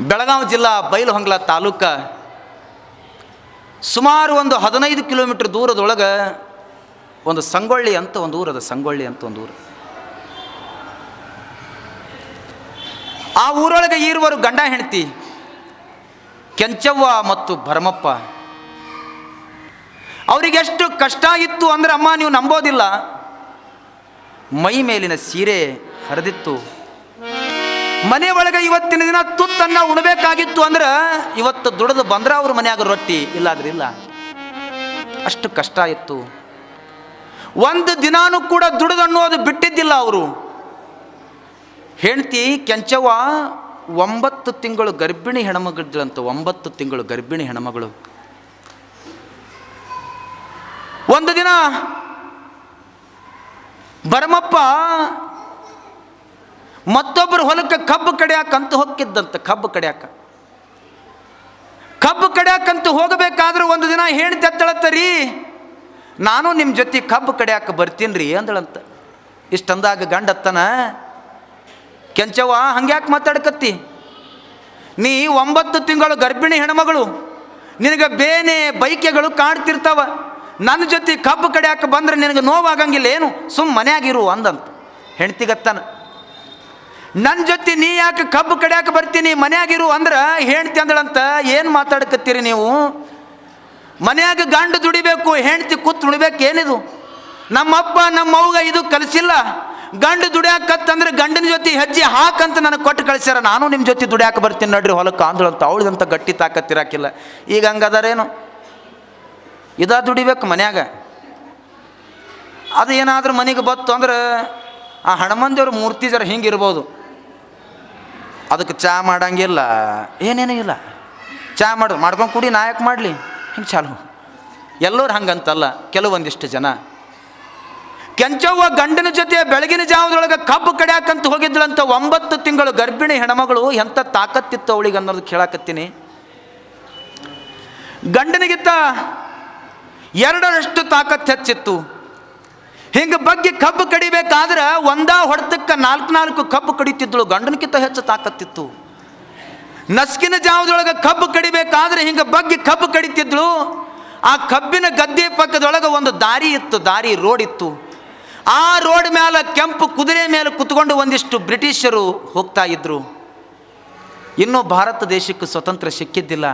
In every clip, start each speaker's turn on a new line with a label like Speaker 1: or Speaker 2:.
Speaker 1: ಬೆಳಗಾವಿ ಜಿಲ್ಲಾ ಬೈಲಹೊಂಗ್ಲ ತಾಲೂಕ ಸುಮಾರು ಒಂದು ಹದಿನೈದು ಕಿಲೋಮೀಟರ್ ದೂರದೊಳಗೆ ಒಂದು ಸಂಗೊಳ್ಳಿ ಅಂತ ಒಂದು ಊರದ ಸಂಗೊಳ್ಳಿ ಅಂತ ಒಂದು ಊರು. ಆ ಊರೊಳಗೆ ಇರುವರು ಗಂಡ ಹೆಂಡತಿ, ಕೆಂಚವ್ವ ಮತ್ತು ಭರಮಪ್ಪ. ಅವರಿಗೆಷ್ಟು ಕಷ್ಟ ಇತ್ತು ಅಂದ್ರೆ ಅಮ್ಮ ನೀವು ನಂಬೋದಿಲ್ಲ. ಮೈ ಮೇಲಿನ ಸೀರೆ ಹರಿದಿತ್ತು. ಮನೆ ಒಳಗೆ ಇವತ್ತಿನ ದಿನ ತುತ್ತನ್ನ ಉಣಬೇಕಾಗಿತ್ತು ಅಂದ್ರೆ ಇವತ್ತು ದುಡಿದು ಬಂದ್ರೆ ಅವ್ರ ಮನೆಯಾಗ ರೊಟ್ಟಿ ಇಲ್ಲಾದ್ರೆ ಇಲ್ಲ. ಅಷ್ಟು ಕಷ್ಟ ಇತ್ತು ಒಂದು ದಿನಾನೂ ಕೂಡ ದುಡಿದು ಅನ್ನೋದು ಬಿಟ್ಟಿದ್ದಿಲ್ಲ ಅವರು. ಹೆಂಡತಿ ಕೆಂಚವ್ವ ಒಂಬತ್ತು ತಿಂಗಳು ಗರ್ಭಿಣಿ ಹೆಣ್ಮಗಳಿದ್ಳಂತ ಒಂಬತ್ತು ತಿಂಗಳು ಗರ್ಭಿಣಿ ಹೆಣ್ಮಗಳು. ಒಂದು ದಿನ ಭರಮಪ್ಪ ಮತ್ತೊಬ್ಬರು ಹೊಲಕ್ಕೆ ಕಬ್ಬು ಕಡಿಯಾಕಂತ ಹೊಕ್ಕಿದ್ದಂತ ಕಬ್ಬು ಕಡಿಯಾಕ. ಕಬ್ಬು ಕಡಿಯಾಕಂತ ಹೋಗಬೇಕಾದ್ರೆ ಒಂದು ದಿನ ಹೆಣ್ತಿ ಎತ್ತಳತ್ತರಿ ನಾನು ನಿಮ್ಮ ಜೊತೆ ಕಬ್ಬು ಕಡಿಯಾಕ ಬರ್ತೀನಿ ರೀ ಅಂದಳಂತ. ಇಷ್ಟಂದಾಗ ಗಂಡತ್ತನ, ಕೆಂಚವ್ವ, ಹಂಗ್ಯಾಕೆ ಮಾತಾಡ್ಕತ್ತಿ? ನೀ ಒಂಬತ್ತು ತಿಂಗಳು ಗರ್ಭಿಣಿ ಹೆಣ್ಮಗಳು, ನಿನಗೆ ಬೇನೆ ಬೈಕೆಗಳು ಕಾಣ್ತಿರ್ತಾವ. ನನ್ನ ಜೊತೆ ಕಬ್ಬು ಕಡಿಯಾಕ ಬಂದ್ರೆ ನಿನಗೆ ನೋವಾಗಂಗಿಲ್ಲ ಏನು ಸುಮ್ಮ ಮನೆಯಾಗಿರು ಅಂದಂತ. ಹೆಣ್ತಿಗತ್ತಾನ ನನ್ನ ಜೊತೆ ನೀ ಯಾಕೆ ಕಬ್ಬು ಕಡಿಯಾಕ ಬರ್ತೀನಿ? ಮನೆಯಾಗಿರು ಅಂದ್ರೆ ಹೆಣ್ತಿ ಅಂದಳಂತ ಏನು ಮಾತಾಡ್ಕತ್ತೀರಿ ನೀವು? ಮನ್ಯಾಗ ಗಂಡು ದುಡಿಬೇಕು, ಹೆಂಡ್ತಿ ಕೂತ್ ದುಡಿಬೇಕು ಏನಿದು? ನಮ್ಮಪ್ಪ ನಮ್ಮ ಅವ್ಗ ಇದು ಕಲಿಸಿಲ್ಲ. ಗಂಡು ದುಡಿಯಾಕತ್ತಂದ್ರೆ ಗಂಡನ ಜೊತೆ ಹೆಜ್ಜೆ ಹಾಕಂತ ನನಗೆ ಕೊಟ್ಟು ಕಳಿಸ್ಯಾರ. ನಾನು ನಿಮ್ಮ ಜೊತೆ ದುಡಿಯಾಕ ಬರ್ತೀನಿ ನೋಡ್ರಿ ಹೊಲಕ್ಕೆ ಅಂದಳಂತ ಅವಳದಂತ ಗಟ್ಟಿ ತಾಕತ್ತಿರಾಕಿಲ್ಲ ಈಗ ಹಂಗದಾರೇನು? ಇದ ದುಡಿಬೇಕು ಮನ್ಯಾಗ? ಅದು ಏನಾದ್ರೂ ಮನೆಗೆ ಬತ್ತು ಅಂದ್ರೆ ಆ ಹಣಮಂದಿಯವ್ರ ಮೂರ್ತಿ ಜರ ಹಿಂಗಿರ್ಬೋದು ಅದಕ್ಕೆ ಚಾ ಮಾಡಂಗಿಲ್ಲ. ಏನೇನೂ ಇಲ್ಲ. ಚಾ ಮಾಡು, ಮಾಡ್ಕೊಂಡು ಕುಡಿ, ನಾಯಕ್ ಮಾಡಲಿ. ಹಿಂಗೆ ಚಾಲು. ಎಲ್ಲರೂ ಹಂಗಂತಲ್ಲ, ಕೆಲವೊಂದಿಷ್ಟು ಜನ. ಕೆಂಚವ್ವ ಗಂಡನ ಜೊತೆ ಬೆಳಗಿನ ಜಾವದೊಳಗೆ ಕಬ್ಬು ಕಡ್ಯಾಕಂತ ಹೋಗಿದ್ಳಂತ ಒಂಬತ್ತು ತಿಂಗಳು ಗರ್ಭಿಣಿ ಹೆಣಮಗಳು ಎಂಥ ತಾಕತ್ತಿತ್ತು ಅವಳಿಗೆ ಅನ್ನೋದು ಕೇಳಾಕತ್ತೀನಿ. ಗಂಡನಿಗಿಂತ ಎರಡರಷ್ಟು ತಾಕತ್ತು ಹೆಚ್ಚಿತ್ತು. ಹಿಂಗೆ ಬಗ್ಗೆ ಕಬ್ಬು ಕಡಿಬೇಕಾದ್ರೆ ಒಂದ ಹೊಡೆತಕ್ಕೆ ನಾಲ್ಕು ನಾಲ್ಕು ಕಬ್ಬು ಕಡಿತಿದ್ಳು ಗಂಡನಕ್ಕಿಂತ ಹೆಚ್ಚು ತಾಕತ್ತಿತ್ತು. ನಸ್ಕಿನ ಜಾವದೊಳಗೆ ಕಬ್ಬು ಕಡಿಬೇಕಾದ್ರೆ ಹಿಂಗೆ ಬಗ್ಗೆ ಕಬ್ಬು ಕಡಿತಿದ್ಳು, ಆ ಕಬ್ಬಿನ ಗದ್ದೆ ಪಕ್ಕದೊಳಗೆ ಒಂದು ದಾರಿ ಇತ್ತು, ದಾರಿ ರೋಡ್ ಇತ್ತು. ಆ ರೋಡ್ ಮೇಲೆ ಕೆಂಪು ಕುದುರೆ ಮೇಲೆ ಕುತ್ಕೊಂಡು ಒಂದಿಷ್ಟು ಬ್ರಿಟಿಷರು ಹೋಗ್ತಾ ಇದ್ರು. ಇನ್ನೂ ಭಾರತ ದೇಶಕ್ಕೆ ಸ್ವತಂತ್ರ ಸಿಕ್ಕಿದ್ದಿಲ್ಲ.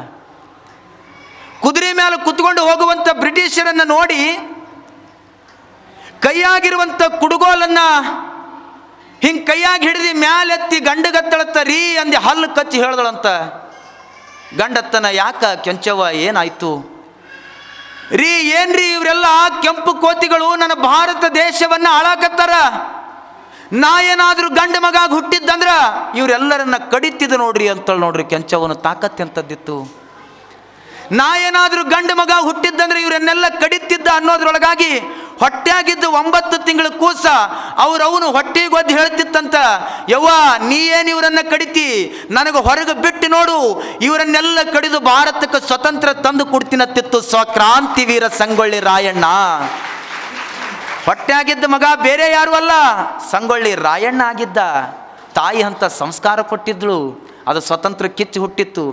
Speaker 1: ಕುದುರೆ ಮೇಲೆ ಕುತ್ಕೊಂಡು ಹೋಗುವಂಥ ಬ್ರಿಟಿಷರನ್ನು ನೋಡಿ ಕೈಯಾಗಿರುವಂಥ ಕುಡುಗೋಲನ್ನ ಹಿಂಗೆ ಕೈಯಾಗಿ ಹಿಡಿದು ಮ್ಯಾಲೆತ್ತಿ ಗಂಡಗತ್ತಳತ್ತ ರೀ ಅಂದು ಹಲ್ಲು ಕಚ್ಚಿ ಹೇಳ್ದಳಂತ. ಗಂಡತ್ತನ ಯಾಕ ಕೆಂಚವ್ವ, ಏನಾಯ್ತು? ರೀ, ಏನ್ರಿ ಇವರೆಲ್ಲ ಕೆಂಪು ಕೋತಿಗಳು ನನ್ನ ಭಾರತ ದೇಶವನ್ನ ಹಾಳಾಕತ್ತಾರ? ನಾ ಏನಾದರೂ ಗಂಡ ಮಗ ಹುಟ್ಟಿದ್ದಂದ್ರ ಇವರೆಲ್ಲರನ್ನ ಕಡಿತಿದ ನೋಡ್ರಿ ಅಂತೇಳಿ ನೋಡ್ರಿ ಕೆಂಚವನ ತಾಕತ್ತೆಂತದ್ದಿತ್ತು ನಾ ಏನಾದರೂ ಗಂಡ ಮಗ ಹುಟ್ಟಿದ್ದಂದ್ರೆ ಇವರನ್ನೆಲ್ಲ ಕಡಿತಿದ್ದ ಅನ್ನೋದ್ರೊಳಗಾಗಿ ಹೊಟ್ಟೆಯಾಗಿದ್ದು ಒಂಬತ್ತು ತಿಂಗಳ ಕೂಸ ಅವ್ರವನು ಹೊಟ್ಟೆಗೆ ಒದ್ದು ಹೇಳ್ತಿತ್ತಂತ, ಯವ್ವ ನೀ ಏನು ಇವರನ್ನ ಕಡಿತಿ? ನನಗೆ ಹೊರಗೆ ಬಿಟ್ಟು ನೋಡು, ಇವರನ್ನೆಲ್ಲ ಕಡಿದು ಭಾರತಕ್ಕೆ ಸ್ವತಂತ್ರ ತಂದು ಕೊಡ್ತೀನತ್ತಿತ್ತು ಸ್ವಕ್ರಾಂತಿ ವೀರ ಸಂಗೊಳ್ಳಿ ರಾಯಣ್ಣ. ಹೊಟ್ಟೆಯಾಗಿದ್ದ ಮಗ ಬೇರೆ ಯಾರು ಅಲ್ಲ, ಸಂಗೊಳ್ಳಿ ರಾಯಣ್ಣ ಆಗಿದ್ದ. ತಾಯಿ ಅಂತ ಸಂಸ್ಕಾರ ಕೊಟ್ಟಿದ್ಳು, ಅದು ಸ್ವತಂತ್ರ ಕಿಚ್ಚು ಹುಟ್ಟಿತ್ತು.